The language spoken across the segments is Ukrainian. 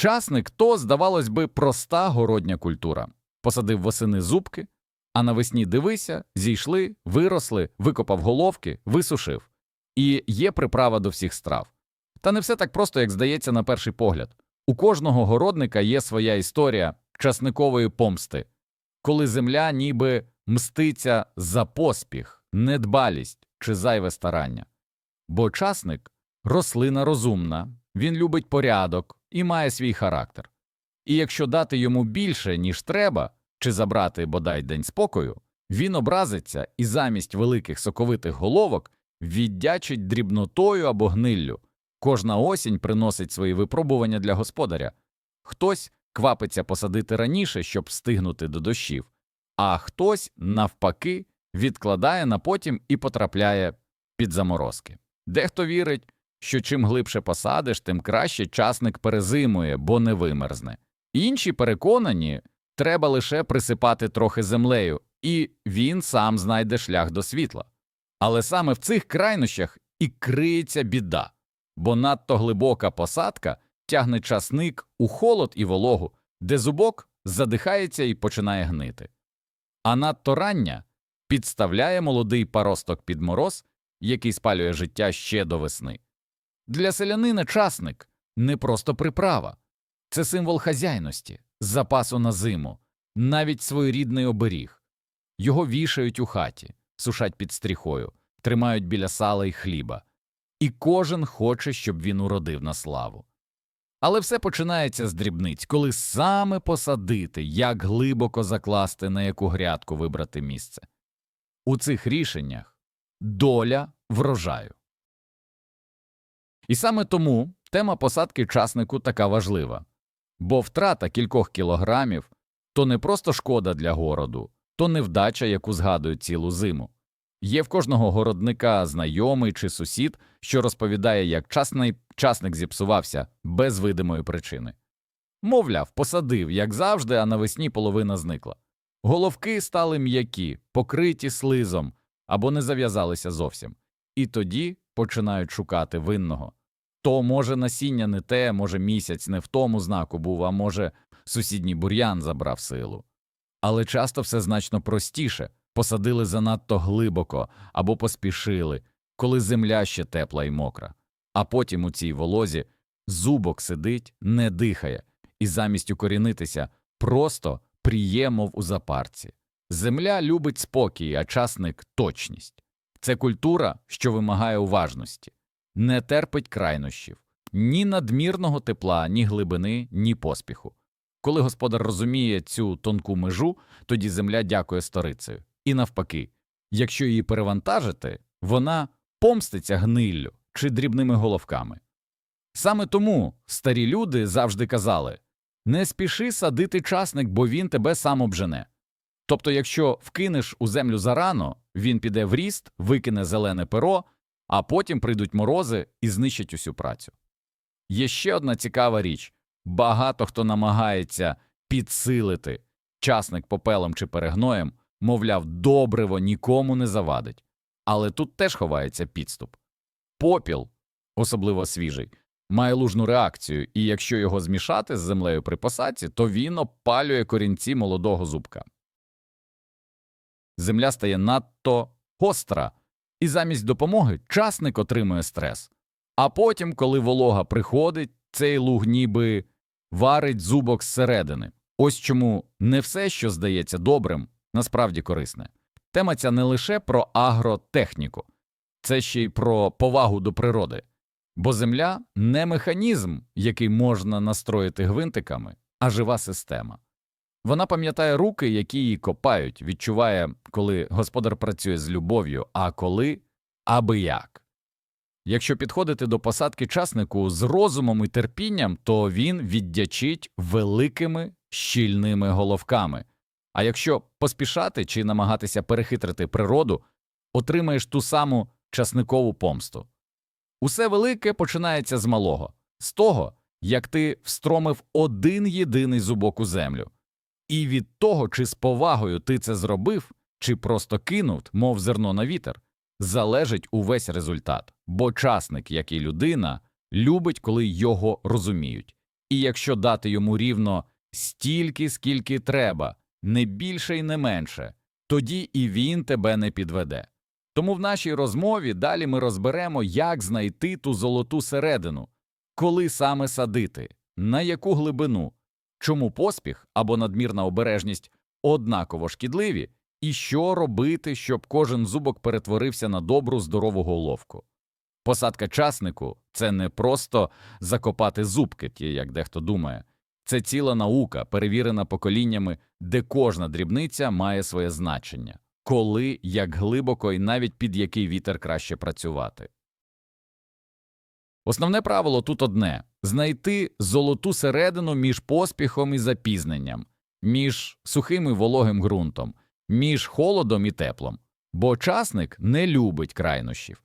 Часник то, здавалось би, проста городня культура. Посадив восени зубки, а навесні дивися, зійшли, виросли, викопав головки, висушив. І є приправа до всіх страв. Та не все так просто, як здається на перший погляд. У кожного городника є своя історія часникової помсти, коли земля ніби мститься за поспіх, недбалість чи зайве старання. Бо часник рослина розумна, він любить порядок і має свій характер. І якщо дати йому більше, ніж треба, чи забрати бодай день спокою, він образиться і замість великих соковитих головок віддячить дрібнотою або гниллю. Кожна осінь приносить свої випробування для господаря. Хтось квапиться посадити раніше, щоб встигнути до дощів, а хтось, навпаки, відкладає на потім і потрапляє під заморозки. Дехто вірить, що чим глибше посадиш, тим краще часник перезимує, бо не вимерзне. Інші переконані, треба лише присипати трохи землею, і він сам знайде шлях до світла. Але саме в цих крайнощах і криється біда, бо надто глибока посадка тягне часник у холод і вологу, де зубок задихається і починає гнити. А надто рання підставляє молодий паросток під мороз, який спалює життя ще до весни. Для селянина часник не просто приправа, це символ хазяйності, запасу на зиму, навіть своєрідний оберіг. Його вішають у хаті, сушать під стріхою, тримають біля сала й хліба, і кожен хоче, щоб він уродив на славу. Але все починається з дрібниць, коли саме посадити, як глибоко закласти, на яку грядку вибрати місце. У цих рішеннях доля врожаю. І саме тому тема посадки часнику така важлива, бо втрата кількох кілограмів то не просто шкода для городу, то невдача, яку згадують цілу зиму. Є в кожного городника знайомий чи сусід, що розповідає, як часний часник зіпсувався без видимої причини. Мовляв, посадив, як завжди, а навесні половина зникла. Головки стали м'які, покриті слизом або не зав'язалися зовсім. І тоді починають шукати винного. То, може, насіння не те, може, місяць не в тому знаку був, а може, сусідній бур'ян забрав силу. Але часто все значно простіше посадили занадто глибоко або поспішили, коли земля ще тепла і мокра, а потім у цій волозі зубок сидить, не дихає, і замість укорінитися просто пріє, мов у запарці. Земля любить спокій, а часник точність. Це культура, що вимагає уважності, не терпить крайнощів, ні надмірного тепла, ні глибини, ні поспіху. Коли господар розуміє цю тонку межу, тоді земля дякує сторицею. І навпаки, якщо її перевантажити, вона помститься гниллю чи дрібними головками. Саме тому старі люди завжди казали не спіши садити часник, бо він тебе сам обжене. Тобто, якщо вкинеш у землю зарано, він піде в ріст, викине зелене перо, а потім прийдуть морози і знищать усю працю. Є ще одна цікава річ багато хто намагається підсилити часник попелом чи перегноєм, мовляв, добриво нікому не завадить. Але тут теж ховається підступ. Попіл, особливо свіжий, має лужну реакцію, і якщо його змішати з землею при посадці, то він опалює корінці молодого зубка. Земля стає надто гостра, і замість допомоги часник отримує стрес. А потім, коли волога приходить, цей луг ніби варить зубок зсередини. Ось чому не все, що здається добрим, насправді корисне. Тема ця не лише про агротехніку, це ще й про повагу до природи. Бо земля не механізм, який можна настроїти гвинтиками, а жива система. Вона пам'ятає руки, які її копають, відчуває, коли господар працює з любов'ю, а коли аби як. Якщо підходити до посадки часнику з розумом і терпінням, то він віддячить великими щільними головками. А якщо поспішати чи намагатися перехитрити природу, отримаєш ту саму часникову помсту. Усе велике починається з малого, з того, як ти встромив один єдиний зубок у землю. І від того, чи з повагою ти це зробив, чи просто кинув, мов зерно на вітер, залежить увесь результат, бо часник, як і людина, любить, коли його розуміють, І якщо дати йому рівно стільки, скільки треба, не більше і не менше, тоді і він тебе не підведе. Тому в нашій розмові далі ми розберемо, як знайти ту золоту середину, коли саме садити, на яку глибину, чому поспіх або надмірна обережність однаково шкідливі, і що робити, щоб кожен зубок перетворився на добру здорову головку. Посадка часнику це не просто закопати зубки, ті, як дехто думає, це ціла наука, перевірена поколіннями, де кожна дрібниця має своє значення, коли, як глибоко і навіть під який вітер краще працювати. Основне правило тут одне знайти золоту середину між поспіхом і запізненням, між сухим і вологим ґрунтом, між холодом і теплом, бо часник не любить крайнощів.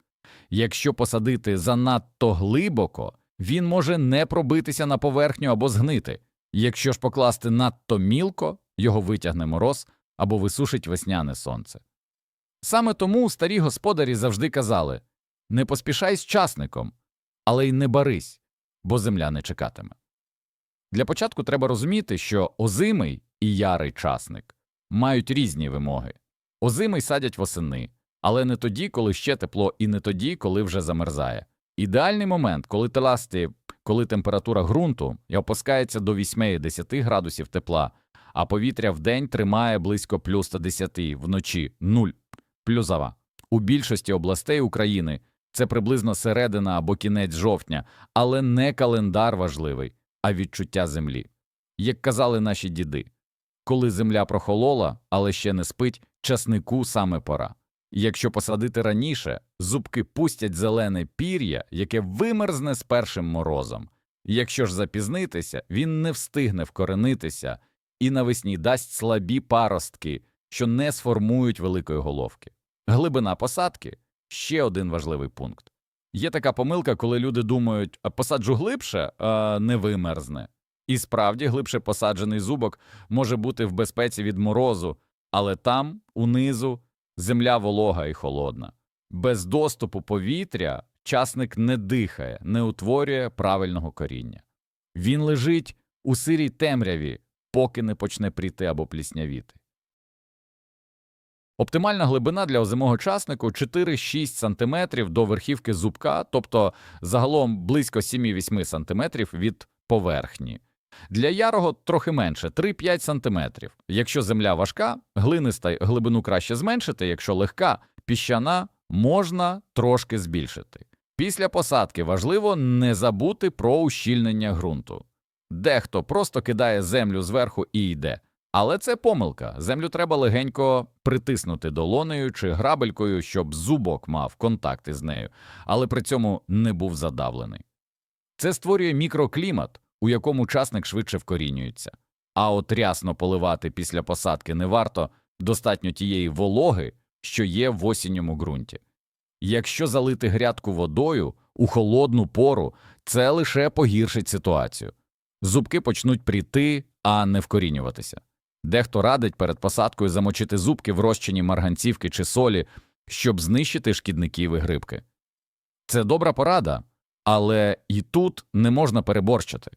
Якщо посадити занадто глибоко, він може не пробитися на поверхню або згнити. Якщо ж покласти надто мілко, його витягне мороз або висушить весняне сонце. Саме тому старі господарі завжди казали не поспішай з часником, але й не барись, бо земля не чекатиме. Для початку треба розуміти, що озимий і ярий часник мають різні вимоги. Озимий садять восени, але не тоді, коли ще тепло, і не тоді, коли вже замерзає. Ідеальний момент, коли теласті, коли температура ґрунту опускається до 8-10 градусів тепла, а повітря вдень тримає близько плюс 110, вночі 0 плюсова. У більшості областей України це приблизно середина або кінець жовтня, але не календар важливий, а відчуття землі. Як казали наші діди, коли земля прохолола, але ще не спить, часнику саме пора. Якщо посадити раніше, зубки пустять зелене пір'я, яке вимерзне з першим морозом. Якщо ж запізнитися, він не встигне вкоренитися і навесні дасть слабі паростки, що не сформують великої головки. Глибина посадки ще один важливий пункт. Є така помилка, коли люди думають, посаджу глибше, а не вимерзне. І справді глибше посаджений зубок може бути в безпеці від морозу, але там, унизу, земля волога і холодна. Без доступу повітря часник не дихає, не утворює правильного коріння. Він лежить у сирій темряві, поки не почне пріти або пліснявіти. Оптимальна глибина для озимого часнику 4-6 см до верхівки зубка, тобто загалом близько 7-8 см від поверхні. Для ярого трохи менше 3-5 см. Якщо земля важка, глиниста глибину краще зменшити, якщо легка, піщана можна трошки збільшити. Після посадки важливо не забути про ущільнення ґрунту. Дехто просто кидає землю зверху і йде. Але це помилка. Землю треба легенько притиснути долонею чи грабелькою, щоб зубок мав контакти з нею, але при цьому не був задавлений. Це створює мікроклімат, у якому часник швидше вкорінюється. А от рясно поливати після посадки не варто достатньо тієї вологи, що є в осінньому ґрунті. Якщо залити грядку водою у холодну пору, це лише погіршить ситуацію. Зубки почнуть пріти, а не вкорінюватися. Дехто радить перед посадкою замочити зубки в розчині марганцівки чи солі, щоб знищити шкідників і грибки. Це добра порада, але і тут не можна переборщити.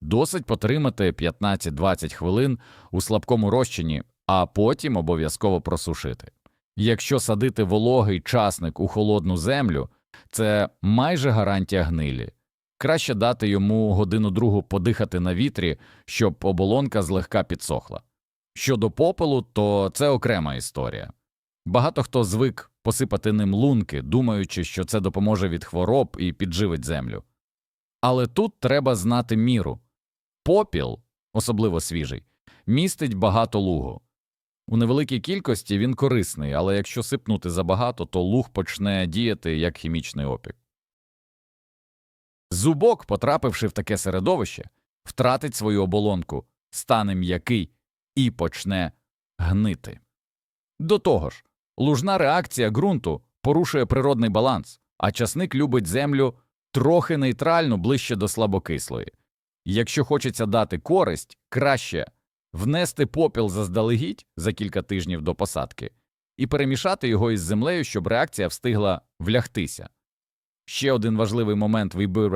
Досить потримати 15-20 хвилин у слабкому розчині, а потім обов'язково просушити. Якщо садити вологий часник у холодну землю, це майже гарантія гнилі. Краще дати йому годину другу подихати на вітрі, щоб оболонка злегка підсохла. Щодо попелу, то це окрема історія. Багато хто звик посипати ним лунки, думаючи, що це допоможе від хвороб і підживить землю. Але тут треба знати міру. Попіл, особливо свіжий, містить багато лугу. У невеликій кількості він корисний, але якщо сипнути забагато, то луг почне діяти як хімічний опік. Зубок, потрапивши в таке середовище, втратить свою оболонку, стане м'який і почне гнити. До того ж, лужна реакція ґрунту порушує природний баланс, а часник любить землю трохи нейтральну ближче до слабокислої. Якщо хочеться дати користь, краще внести попіл заздалегідь за кілька тижнів до посадки і перемішати його із землею, щоб реакція встигла влягтися. Ще один важливий момент вибір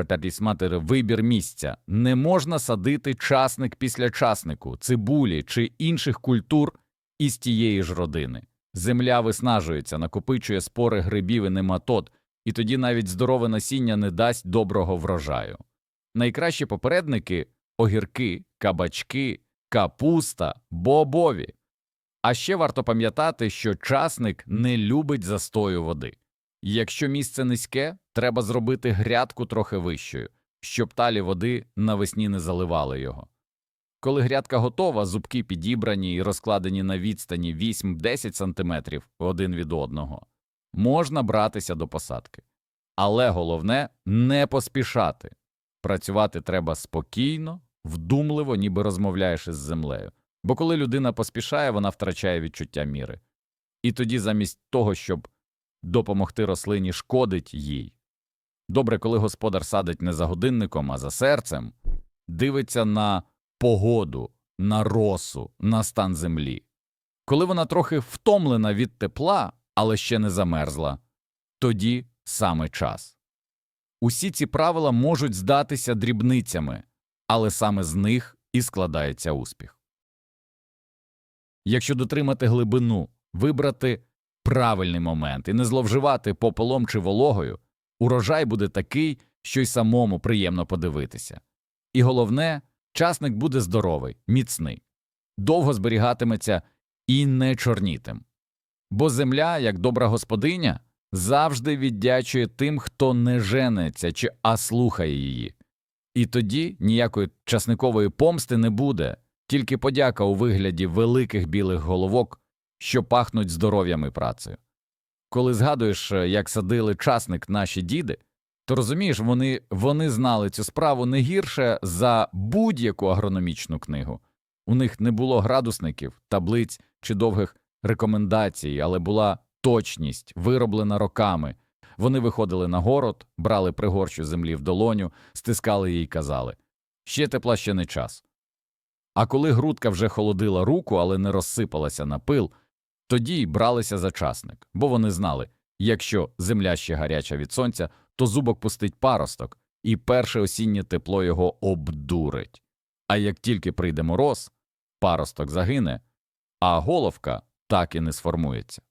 вибір місця. Не можна садити часник після часнику, цибулі чи інших культур із тієї ж родини. Земля виснажується, накопичує спори грибів і нематод, і тоді навіть здорове насіння не дасть доброго врожаю. Найкращі попередники огірки, кабачки, капуста, бобові. А ще варто пам'ятати, що часник не любить застою води. Якщо місце низьке, треба зробити грядку трохи вищою, щоб талі води навесні не заливали його. Коли грядка готова, зубки підібрані і розкладені на відстані 8-10 см один від одного, можна братися до посадки. Але головне не поспішати. Працювати треба спокійно, вдумливо, ніби розмовляєш із землею. Бо коли людина поспішає, вона втрачає відчуття міри. І тоді, замість того, щоб допомогти рослині, шкодить їй. Добре, коли господар садить не за годинником, а за серцем, дивиться на погоду, на росу, на стан землі. Коли вона трохи втомлена від тепла, але ще не замерзла, тоді саме час. Усі ці правила можуть здатися дрібницями, але саме з них і складається успіх. Якщо дотримати глибину, вибрати правильний момент і не зловживати попелом чи вологою, урожай буде такий, що й самому приємно подивитися. І головне, часник буде здоровий, міцний, довго зберігатиметься і не чорнітим. Бо земля, як добра господиня, завжди віддячує тим, хто не женеться чи а слухає її. І тоді ніякої часникової помсти не буде, тільки подяка у вигляді великих білих головок, що пахнуть здоров'ям і працею. Коли згадуєш, як садили часник наші діди, то розумієш, вони, вони знали цю справу не гірше за будь-яку агрономічну книгу. У них не було градусників, таблиць чи довгих рекомендацій, але була точність, вироблена роками. Вони виходили на город, брали пригорщу землі в долоню, стискали її й казали ще тепла, ще не час. А коли грудка вже холодила руку, але не розсипалася на пил, тоді й бралися за часник, бо вони знали якщо земля ще гаряча від сонця, то зубок пустить паросток, і перше осіннє тепло його обдурить. А як тільки прийде мороз, паросток загине, а головка так і не сформується.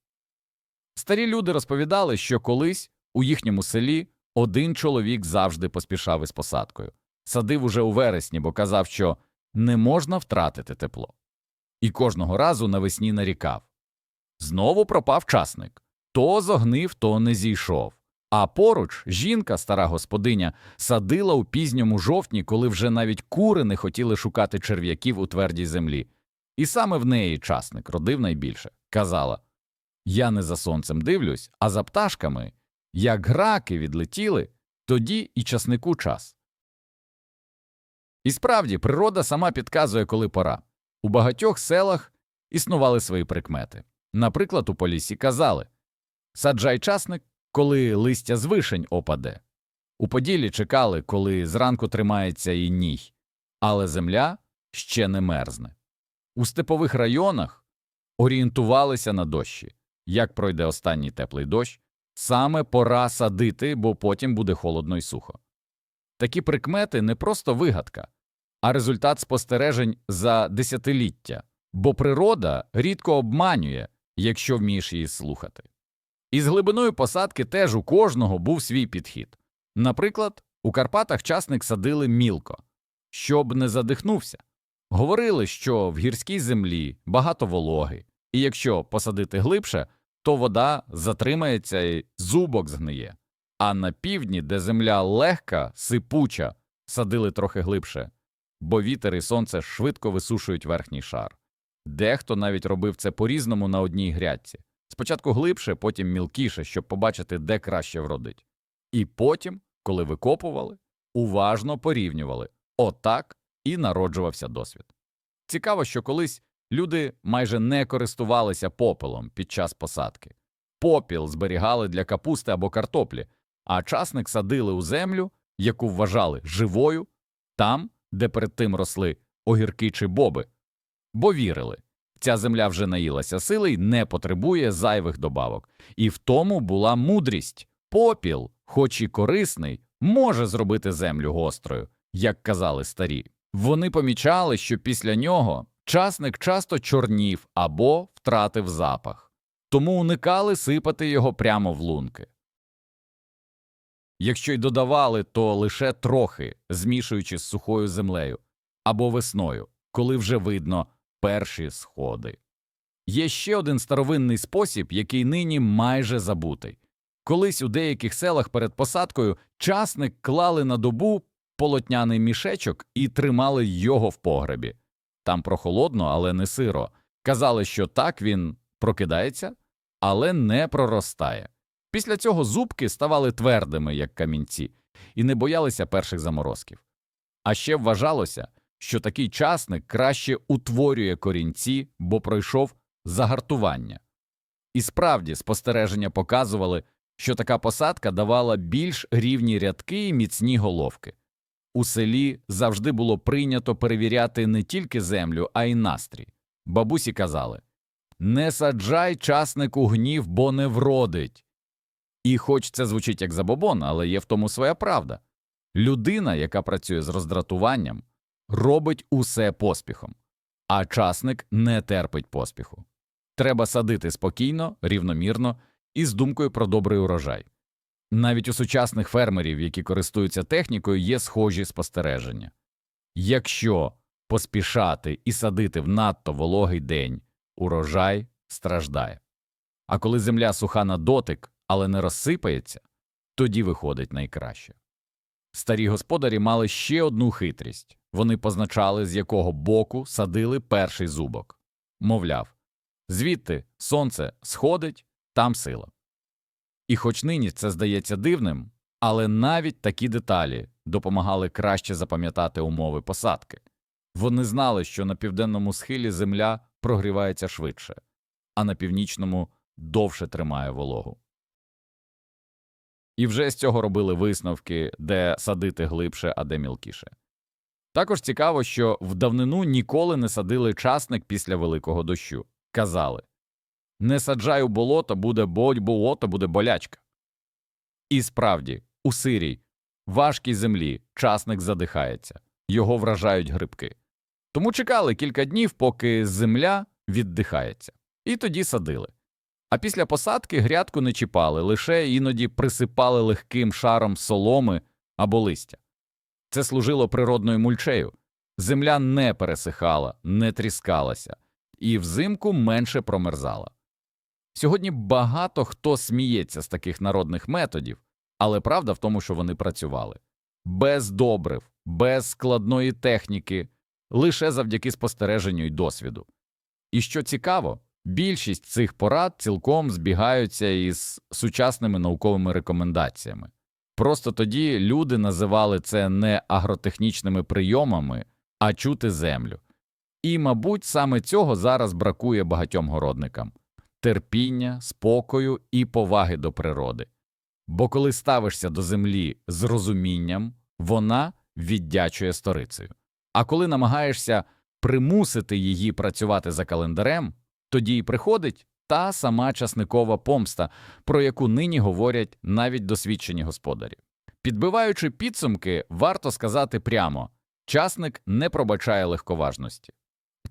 Старі люди розповідали, що колись у їхньому селі один чоловік завжди поспішав із посадкою, садив уже у вересні, бо казав, що не можна втратити тепло. І кожного разу навесні нарікав знову пропав часник то зогнив, то не зійшов. А поруч жінка, стара господиня, садила у пізньому жовтні, коли вже навіть кури не хотіли шукати черв'яків у твердій землі. І саме в неї часник родив найбільше. Казала Я не за сонцем дивлюсь, а за пташками. Як граки відлетіли, тоді і часнику час. І справді, природа сама підказує, коли пора. У багатьох селах існували свої прикмети. Наприклад, у полісі казали Саджай часник, коли листя з вишень опаде. У Поділі чекали, коли зранку тримається і ній, але земля ще не мерзне. У степових районах орієнтувалися на дощі. Як пройде останній теплий дощ, саме пора садити, бо потім буде холодно й сухо. Такі прикмети не просто вигадка, а результат спостережень за десятиліття, бо природа рідко обманює, якщо вмієш її слухати. І з глибиною посадки теж у кожного був свій підхід. Наприклад, у Карпатах часник садили мілко, щоб не задихнувся. Говорили, що в гірській землі багато вологи, і якщо посадити глибше, то вода затримається і зубок згниє. А на півдні, де земля легка, сипуча, садили трохи глибше, бо вітер і сонце швидко висушують верхній шар. Дехто навіть робив це по різному на одній грядці. Спочатку глибше, потім мілкіше, щоб побачити, де краще вродить. І потім, коли викопували, уважно порівнювали отак і народжувався досвід. Цікаво, що колись люди майже не користувалися попелом під час посадки. Попіл зберігали для капусти або картоплі, а часник садили у землю, яку вважали живою, там, де перед тим росли огірки чи боби, бо вірили. Ця земля вже наїлася сили й не потребує зайвих добавок, і в тому була мудрість попіл, хоч і корисний, може зробити землю гострою, як казали старі. Вони помічали, що після нього часник часто чорнів або втратив запах, тому уникали сипати його прямо в лунки. Якщо й додавали, то лише трохи, змішуючи з сухою землею або весною, коли вже видно перші сходи. Є ще один старовинний спосіб, який нині майже забутий. Колись у деяких селах перед посадкою часник клали на добу полотняний мішечок і тримали його в погребі. Там прохолодно, але не сиро. Казали, що так він прокидається, але не проростає. Після цього зубки ставали твердими, як камінці, і не боялися перших заморозків. А ще вважалося, що такий часник краще утворює корінці, бо пройшов загартування. І справді спостереження показували, що така посадка давала більш рівні рядки і міцні головки. У селі завжди було прийнято перевіряти не тільки землю, а й настрій. Бабусі казали не саджай часник у гнів, бо не вродить. І хоч це звучить як забобон, але є в тому своя правда. Людина, яка працює з роздратуванням, робить усе поспіхом, а часник не терпить поспіху. Треба садити спокійно, рівномірно і з думкою про добрий урожай. Навіть у сучасних фермерів, які користуються технікою, є схожі спостереження. Якщо поспішати і садити в надто вологий день, урожай страждає. А коли земля суха на дотик, але не розсипається, тоді виходить найкраще. Старі господарі мали ще одну хитрість вони позначали, з якого боку садили перший зубок. Мовляв, звідти сонце сходить, там сила. І хоч нині це здається дивним, але навіть такі деталі допомагали краще запам'ятати умови посадки. Вони знали, що на південному схилі земля прогрівається швидше, а на північному довше тримає вологу. І вже з цього робили висновки, де садити глибше, а де мілкіше. Також цікаво, що в давнину ніколи не садили часник після великого дощу. Казали не саджай у болото, буде бодь болото, буде болячка. І справді, у сирій, важкій землі часник задихається, його вражають грибки. Тому чекали кілька днів, поки земля віддихається, і тоді садили. А після посадки грядку не чіпали, лише іноді присипали легким шаром соломи або листя. Це служило природною мульчею. Земля не пересихала, не тріскалася, і взимку менше промерзала. Сьогодні багато хто сміється з таких народних методів, але правда в тому, що вони працювали без добрив, без складної техніки, лише завдяки спостереженню й досвіду. І що цікаво, більшість цих порад цілком збігаються із сучасними науковими рекомендаціями. Просто тоді люди називали це не агротехнічними прийомами, а чути землю. І, мабуть, саме цього зараз бракує багатьом городникам терпіння, спокою і поваги до природи. Бо коли ставишся до землі з розумінням, вона віддячує сторицею. А коли намагаєшся примусити її працювати за календарем, тоді й приходить та сама часникова помста, про яку нині говорять навіть досвідчені господарі. Підбиваючи підсумки, варто сказати прямо часник не пробачає легковажності.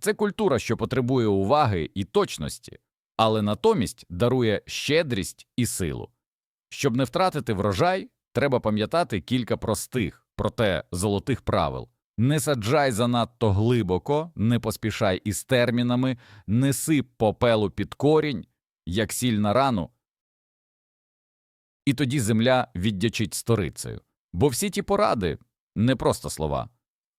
Це культура, що потребує уваги і точності, але натомість дарує щедрість і силу. Щоб не втратити врожай, треба пам'ятати кілька простих, проте золотих правил. Не саджай занадто глибоко, не поспішай із термінами, не сип попелу під корінь, як сіль на рану. І тоді земля віддячить сторицею. Бо всі ті поради не просто слова,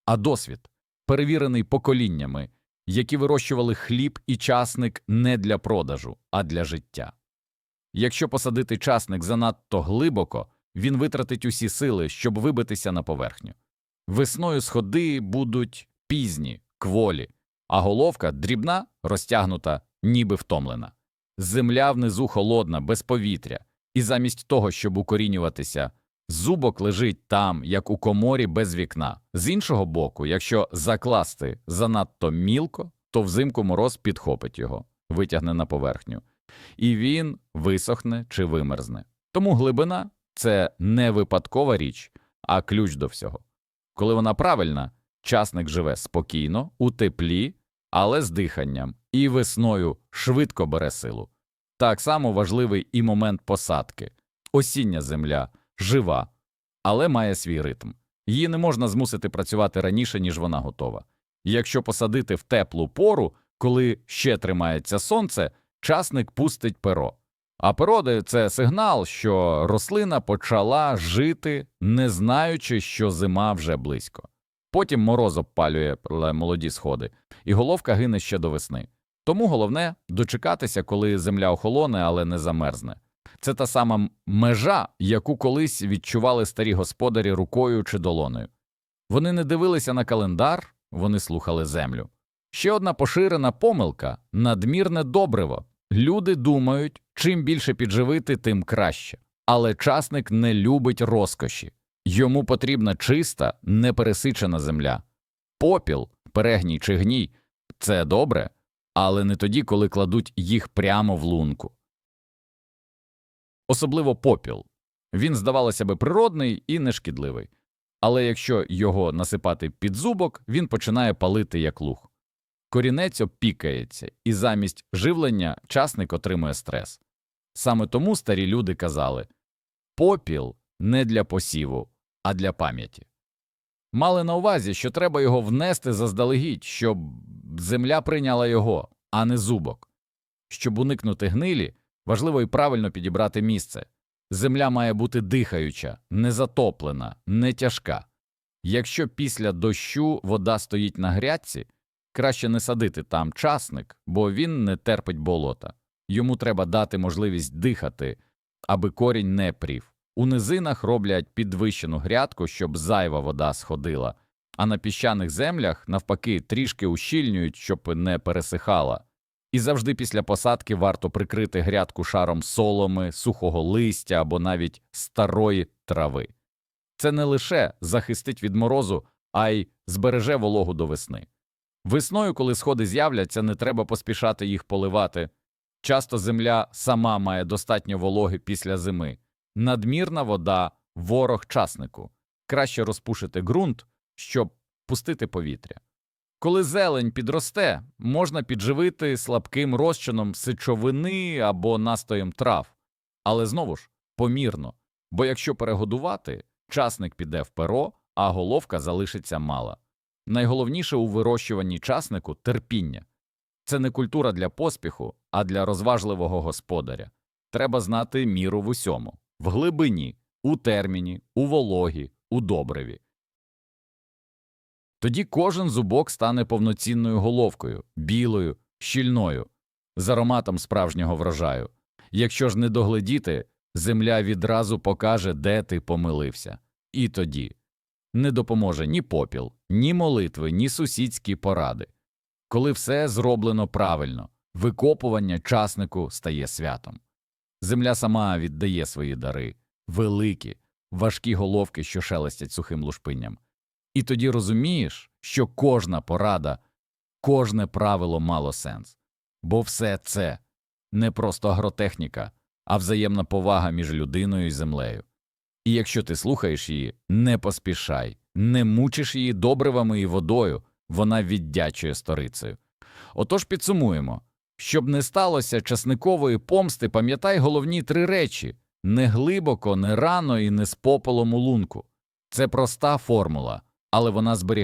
а досвід, перевірений поколіннями, які вирощували хліб і часник не для продажу, а для життя. Якщо посадити часник занадто глибоко, він витратить усі сили, щоб вибитися на поверхню. Весною сходи будуть пізні, кволі, а головка дрібна, розтягнута, ніби втомлена. Земля внизу холодна, без повітря, і замість того, щоб укорінюватися, зубок лежить там, як у коморі без вікна. З іншого боку, якщо закласти занадто мілко, то взимку мороз підхопить його, витягне на поверхню, і він висохне чи вимерзне. Тому глибина це не випадкова річ, а ключ до всього. Коли вона правильна, часник живе спокійно, у теплі, але з диханням, і весною швидко бере силу. Так само важливий і момент посадки. Осіння земля жива, але має свій ритм. Її не можна змусити працювати раніше, ніж вона готова. Якщо посадити в теплу пору, коли ще тримається сонце, часник пустить перо. А перо – це сигнал, що рослина почала жити, не знаючи, що зима вже близько. Потім мороз обпалює молоді сходи, і головка гине ще до весни. Тому головне дочекатися, коли земля охолоне, але не замерзне. Це та сама межа, яку колись відчували старі господарі рукою чи долоною. Вони не дивилися на календар, вони слухали землю. Ще одна поширена помилка надмірне добриво. Люди думають, чим більше підживити, тим краще. Але часник не любить розкоші. Йому потрібна чиста, непересичена земля. Попіл, перегній чи гній це добре, але не тоді, коли кладуть їх прямо в лунку. Особливо попіл. Він, здавалося би, природний і нешкідливий. Але якщо його насипати під зубок, він починає палити як луг. Корінець опікається, і замість живлення часник отримує стрес. Саме тому старі люди казали попіл не для посіву, а для пам'яті. Мали на увазі, що треба його внести заздалегідь, щоб земля прийняла його, а не зубок. Щоб уникнути гнилі, важливо і правильно підібрати місце. Земля має бути дихаюча, не затоплена, не тяжка. Якщо після дощу вода стоїть на грядці, краще не садити там часник, бо він не терпить болота. Йому треба дати можливість дихати, аби корінь не прів. У низинах роблять підвищену грядку, щоб зайва вода сходила, а на піщаних землях, навпаки, трішки ущільнюють, щоб не пересихала. І завжди після посадки варто прикрити грядку шаром соломи, сухого листя або навіть старої трави. Це не лише захистить від морозу, а й збереже вологу до весни. Весною, коли сходи з'являться, не треба поспішати їх поливати. Часто земля сама має достатньо вологи після зими. Надмірна вода ворог часнику. Краще розпушити ґрунт, щоб пустити повітря. Коли зелень підросте, можна підживити слабким розчином сичовини або настоєм трав, але знову ж помірно, бо якщо перегодувати, часник піде в перо, а головка залишиться мала. Найголовніше у вирощуванні часнику терпіння. Це не культура для поспіху, а для розважливого господаря. Треба знати міру в усьому в глибині, у терміні, у вологі, у добриві. Тоді кожен зубок стане повноцінною головкою, білою, щільною, з ароматом справжнього врожаю. Якщо ж не догледіти, земля відразу покаже, де ти помилився. І тоді не допоможе ні попіл, ні молитви, ні сусідські поради. Коли все зроблено правильно, викопування часнику стає святом. Земля сама віддає свої дари, великі, важкі головки, що шелестять сухим лушпинням. І тоді розумієш, що кожна порада, кожне правило мало сенс, бо все це не просто агротехніка, а взаємна повага між людиною і землею. І якщо ти слухаєш її, не поспішай, не мучиш її добривами і водою, вона віддячує сторицею. Отож підсумуємо щоб не сталося часникової помсти, пам'ятай головні три речі не глибоко, не рано і не з попелом у лунку. Це проста формула, але вона зберігає.